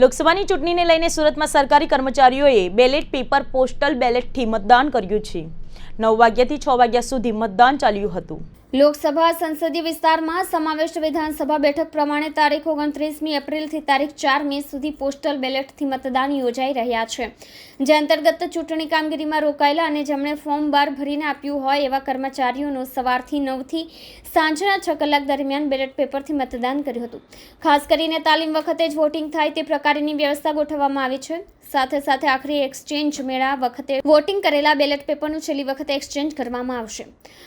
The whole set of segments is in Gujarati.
લોકસભાની ચૂંટણીને લઈને સુરતમાં સરકારી કર્મચારીઓએ બેલેટ પેપર, પોસ્ટલ બેલેટથી મતદાન કર્યું છે. નવ વાગ્યાથી છ વાગ્યા સુધી મતદાન ચાલ્યું હતું. લોકસભા સંસદીય વિસ્તારમાં સમાવિષ્ટ વિધાનસભા બેઠક પ્રમાણે તારીખ ઓગણત્રીસમી એપ્રિલથી તારીખ ચાર મે સુધી પોસ્ટલ બેલેટથી મતદાન યોજાઈ રહ્યા છે. જે અંતર્ગત ચૂંટણી કામગીરીમાં રોકાયેલા અને જેમણે ફોર્મ બાર ભરીને આપ્યું હોય એવા કર્મચારીઓનું સવારથી નવથી સાંજના છ કલાક દરમિયાન બેલેટ પેપરથી મતદાન કર્યું હતું. ખાસ કરીને તાલીમ વખતે જ વોટિંગ થાય તે પ્રકારની વ્યવસ્થા ગોઠવવામાં આવી છે. સાથે સાથે આખરી એક્સચેન્જ મેળા વખતે વોટિંગ કરેલા બેલેટ પેપરનું છેલ્લી વખતે એક્સચેન્જ કરવામાં આવશે.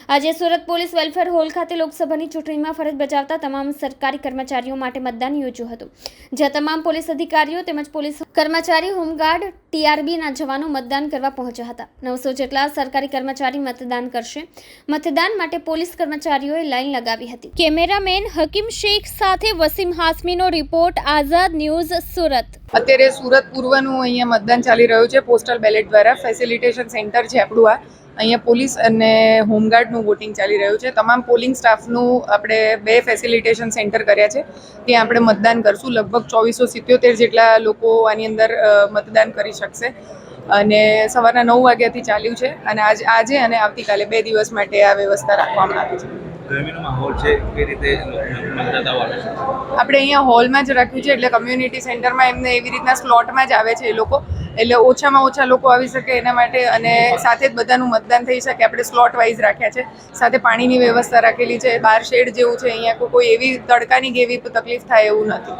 આજે સુરત પોલીસ વેલફેર હોલ ખાતે લોકસભાની ચૂંટણીમાં ફરજ બજાવતા તમામ સરકારી કર્મચારીઓ માટે મતદાન યોજ્યું હતું. જ્યાં તમામ પોલીસ અધિકારીઓ તેમજ પોલીસ કર્મચારી, હોમગાર્ડ ટીઆરબીના જવાનો મતદાન કરવા પહોંચ્યા હતા. નવસો જેટલા સરકારી કર્મચારી મતદાન કરશે. મતદાન માટે પોલીસ કર્મચારીઓએ લાઈન લગાવી હતી. કેમેરામેન હકીમ શેખ સાથે વસીમ હાસમીનો રિપોર્ટ, આઝાદ ન્યૂઝ, સુરત. અત્યારે સુરત પૂર્વનું અહીંયા મતદાન ચાલી રહ્યું છે. પોસ્ટલ બેલેટ દ્વારા ફેસિલિટેશન સેન્ટર છે આપણું આ. અહીંયા પોલીસ અને હોમગાર્ડનું વોટિંગ ચાલી રહ્યું છે. તમામ પોલિંગ સ્ટાફનું આપણે બે ફેસિલિટેશન સેન્ટર કર્યા છે. ત્યાં આપણે મતદાન કરશું. લગભગ ચોવીસો સિત્યોતેર જેટલા લોકો આની અંદર મતદાન કરી શકશે. અને સવારના નવ વાગ્યાથી ચાલ્યું છે અને આજ આજે અને આવતીકાલે બે દિવસ માટે આ વ્યવસ્થા રાખવામાં આવી છે. આપણે અહીંયા હોલમાં જ રાખ્યું છે એટલે કમ્યુનિટી સેન્ટરમાં એમને એવી રીતના સ્લોટમાં જ આવે છે એ લોકો. એટલે ઓછામાં ઓછા લોકો આવી શકે એના માટે અને સાથે જ બધાનું મતદાન થઈ શકે આપણે સ્લોટ વાઇઝ રાખ્યા છે. સાથે પાણીની વ્યવસ્થા રાખેલી છે બહાર શેડ જેવું છે અહીંયા કોઈ એવી તડકાની કે એવી તકલીફ થાય એવું નથી.